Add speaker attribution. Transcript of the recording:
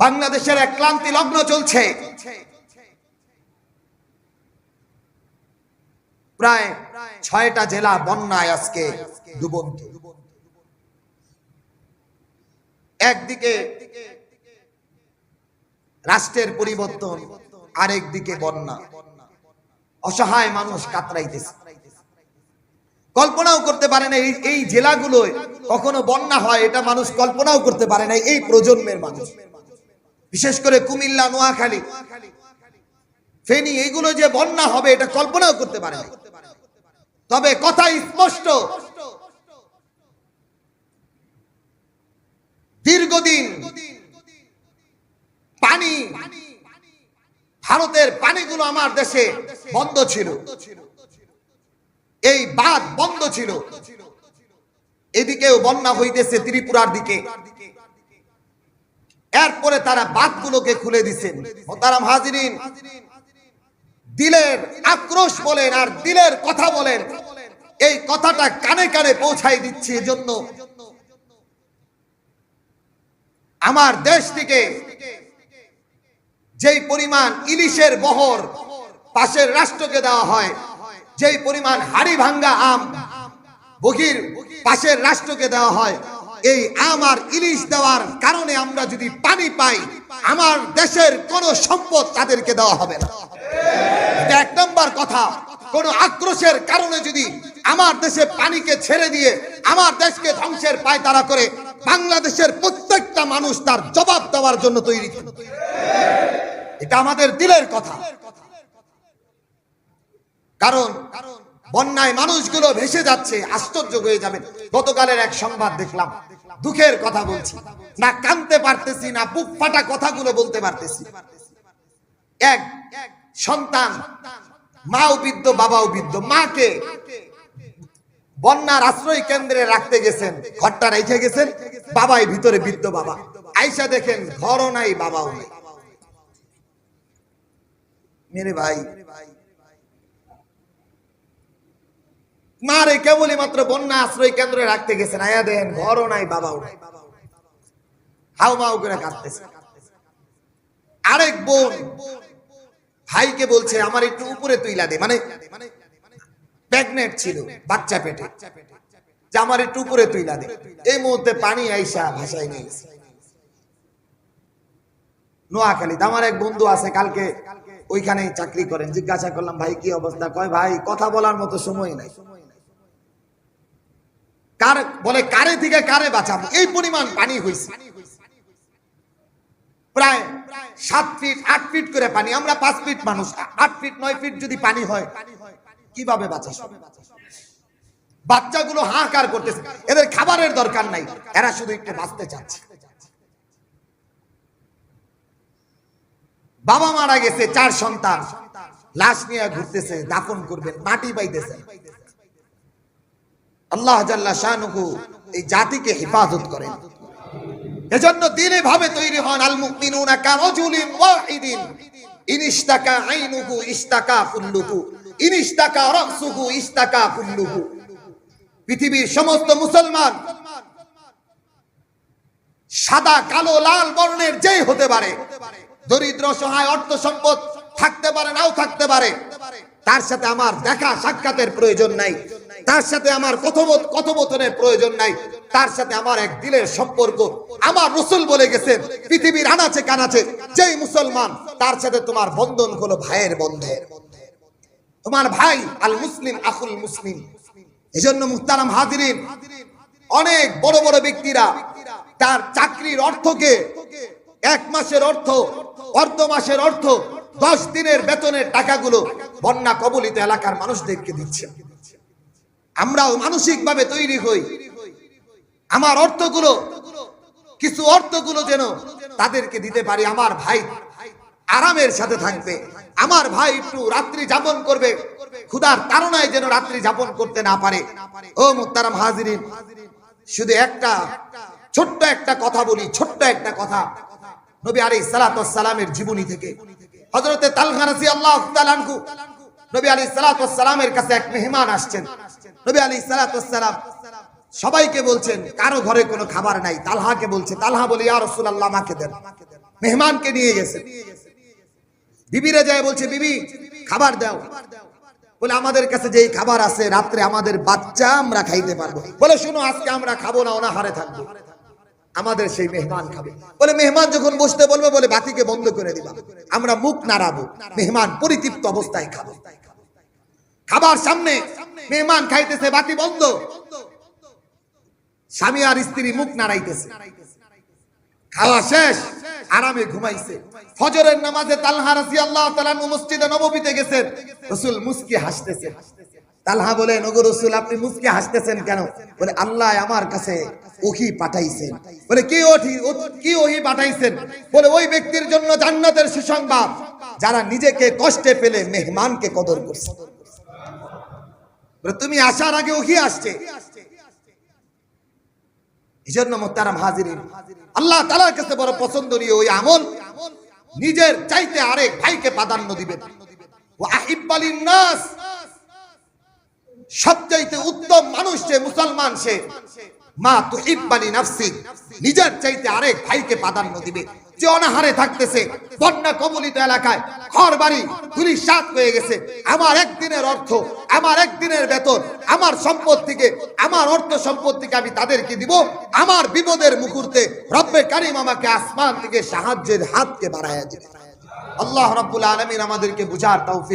Speaker 1: বাংলাদেশের এক ক্লান্তি লগ্ন চলছে। প্রায় ছয়টা জেলা বন্যায় আজকে ডুবন্ত। একদিকে রাষ্ট্রের পরিবর্তন আরেক দিকে বন্যা। অসহায় মানুষ কাতরাইতেছে। কল্পনাও করতে পারে না এই জেলাগুলোয় কখনো বন্যা হয়, এটা মানুষ কল্পনাও করতে পারে না এই প্রজন্মের মানুষ। বিশেষ করে কুমিল্লা, নোয়াখালী। ফেনী, এইগুলো যে বন্যা হবে, এটা কল্পনাও করতে পারে তবে কথা স্পষ্ট। দীর্ঘদিন পানি, ভারতের পানিগুলো আমার দেশে বন্ধ ছিল। এই বাঁধ বন্ধ ছিল। এদিকেও বন্যা হইতেছে ত্রিপুরার দিকে। এরপরে তারা বাঁধগুলোকে খুলে দিচ্ছেন মোতারাম হাজিরিন, দিলের আক্রোশ বলেন আর দিলের কথা বলেন। এই কথাটা কানে কানে পৌঁছাই দিচ্ছে এজন্য। আমার দেশ থেকে যেই পরিমাণ ইলিশের বহর পাশের রাষ্ট্রকে দেওয়া হয়, যেই পরিমাণ হাড়ি ভাঙ্গা আম বহির পাশের রাষ্ট্রকে দেওয়া হয় এই আম আর ইলিশ দেওয়ার কারণে আমরা যদি পানি পাই, আমার দেশের কোন সম্পদ তাদেরকে দেওয়া হবে না। এক নম্বর কথা। কোন আক্রোশের কারণে যদি আমার দেশে পানিকে ছেড়ে দিয়ে আমার দেশকে ধ্বংসের পায় তারা করে, বাংলাদেশের প্রত্যেকটা মানুষ তার জবাব দেওয়ার জন্য তৈরি এটা আমাদের দিলের কথা। কারণ কারণ বন্যায় মানুষগুলো ভেসে যাচ্ছে, আশ্চর্য হয়ে যাবে গতকালের এক সংবাদ দেখলাম। দুঃখের কথা বলছি। না কানতে পারতেছি, না বুক ফাটা কথাগুলো বলতে পারতেছি। এক সন্তান, মাও বৃদ্ধ, বাবাও বৃদ্ধ, মাকে বন্যার আশ্রয় কেন্দ্রে রাখতে গেছেন, ঘরটা রেখে গেছেন, বাবাই ভিতরে বৃদ্ধ বাবা। আইসা দেখেন ঘরও নাই, বাবাও নাই। মেরে ভাই মারে কেবলই মাত্র বন্যা আশ্রয় কেন্দ্রে রাখতে গেছেন আয়া দেন, ঘরও নাই, বাবাও নাই। হাউ মাউ করে কাঁদতেছে। আরেক বোন ভাইকে বলছে, আমার একটু উপরে তুইলা দে। মানে প্রেগনেন্ট ছিল, বাচ্চা পেটে। যে আমার একটু উপরে তুইলা দে। এই মুহূর্তে পানি আইসা ভাষায় নিয়ে গেছে। নোয়াখালীতে আমার এক বন্ধু আছে, কালকে ওইখানে চাকরি করেন। জিজ্ঞাসা করলাম, ভাই, কি অবস্থা? কয়, ভাই, কথা বলার মতো সময় নাই। কার বলে, কারে থেকে কারে বাঁচাবো? এই পরিমাণ পানি হয়েছে প্রায় সাত ফিট, আট ফিট করে পানি। আমরা পাঁচ ফিট মানুষ। আট ফিট, নয় ফিট যদি পানি হয়, কীভাবে বাঁচা বাচ্চাগুলো হাহাকার করতেছে। এদের খাবারের দরকার নাই। এরা শুধু একটু বাঁচতে চাচ্ছে। বাবা মারা গেছে, চার সন্তান। লাশ নিয়ে ঘুরতেছে, দাফন করবেন, মাটি পাইতেছে। আল্লাহ শাহনুহু এই জাতিকে হেফাজত করেন। এজন্য দিনে ভাবে তৈরি হন আল পৃথিবীর সমস্ত মুসলমান সাদা, কালো, লাল বর্ণের যেই হতে পারে, দরিদ্র, সহায়, অর্থ সম্পদ থাকতে পারে, নাও থাকতে পারে, তার সাথে আমার দেখা সাক্ষাতের প্রয়োজন নাই। তার সাথে আমার কথোপত কথোপথনের প্রয়োজন নাই। তার সাথে আমার এক দিলের সম্পর্ক। আমার রসুল বলে গেছেন পৃথিবীর আনাচে কানাচে, যেই মুসলমান, তার সাথে তোমার বন্ধন হলো ভাইয়ের বন্ধন তোমার ভাই আল মুসলিম আকুল মুসলিম। এজন্য মুহতারাম হাজিরিন, অনেক বড় বড় ব্যক্তিরা তার চাকরির অর্থকে এক মাসের অর্থ, অর্ধ মাসের অর্থ, দশ দিনের বেতনের টাকাগুলো বন্যা কবলিত এলাকার মানুষদেরকে দিচ্ছে। আমরাও মানসিক ভাবে তৈরি হই। আমার অর্থগুলো, কিছু অর্থগুলো যেন তাদেরকে দিতে পারি, আমার ভাই আরামের সাথে থাকবে। আমার ভাই একটু রাত্রি যাপন করবে, ক্ষুধার তাড়নায় যেন রাত্রি যাপন করতে না পারে। ও মুক্তারাম হাজিরিন, শুধু একটা, ছোট্ট একটা কথা বলি, ছোট্ট একটা কথা। নবী আলী সালামের জীবনী থেকে। হজরতে তালখানাসি আল্লাহ নবী আলী সালামের কাছে এক মেহমান আসছেন। নবী আলী সালাম সবাইকে বলছেন, কারও ঘরে কোনো খাবার নাই। তালহাকে বলছে, তালহা বলি আর রসুল আল্লাহ আমাকে দেন। মেহমানকে নিয়ে গেছে। বিবিরে যায় বলছে, বিবি, খাবার দাও। বলে, আমাদের কাছে যেই খাবার আছে, রাত্রে আমাদের বাচ্চা আমরা খাইতে পারব। বলে, শুনো, আজকে আমরা খাব না, অনাহারে থাকব। আমাদের সেই মেহমান খাবে। বলে, মেহমান যখন বসতে বলবে, বলে বাতিকে বন্ধ করে দিবা। আমরা মুখ নাড়াবো। মেহমান পরিতৃপ্ত অবস্থায় খাব। খাবার সামনে মেহমান খাইতেছে, বাতি বন্ধ। স্বামী আর স্ত্রী মুখ নাড়াইতেছে। খাওয়া শেষ, আরামে ঘুমাইছে। ফজরের নামাজে তালহা রাজি আল্লাহ তালানু মসজিদে নববীতে গেছেন। রসুল মুস্কি হাসতেছে। তালহা বলে, নগর রসুল, আপনি মুস্কি হাসতেছেন কেন? বলে, আল্লাহ আমার কাছে ওহি পাঠাইছেন। বলে, কি ওহি কি ওহি পাঠাইছেন? বলে, ওই ব্যক্তির জন্য জান্নাতের সুসংবাদ, যারা নিজেকে কষ্টে ফেলে মেহমানকে কদর করছে। তুমি আসার আগে ওহি আসছে। এই জন্য মোত্তারাম হাজিরিন, আল্লাহ তালার কাছে বড় পছন্দনীয় ওই আমল নিজের চাইতে আরেক ভাইকে প্রাধান্য নাস সবচাইতে উত্তম মানুষ যে মুসলমান সে, মা তুহিব্বালি নাফসি, নিজের চাইতে আরেক ভাইকে প্রাধান্য দিবে। যে অনাহারে থাকতেছে, বন্যা কবলিত এলাকায় ঘর বাড়ি ধুলি সাত হয়ে গেছে। আমার একদিনের অর্থ, আমার একদিনের বেতন, আমার সম্পদ থেকে আমার অর্থ সম্পদ থেকে আমি তাদেরকে দিব। আমার বিপদের মুহূর্তে রব্বে কারিম আমাকে আসমান থেকে সাহায্যের হাতকে বাড়াইয়া দেবে। আল্লাহ রব্বুল আলমিন আমাদেরকে বুঝার তৌফিক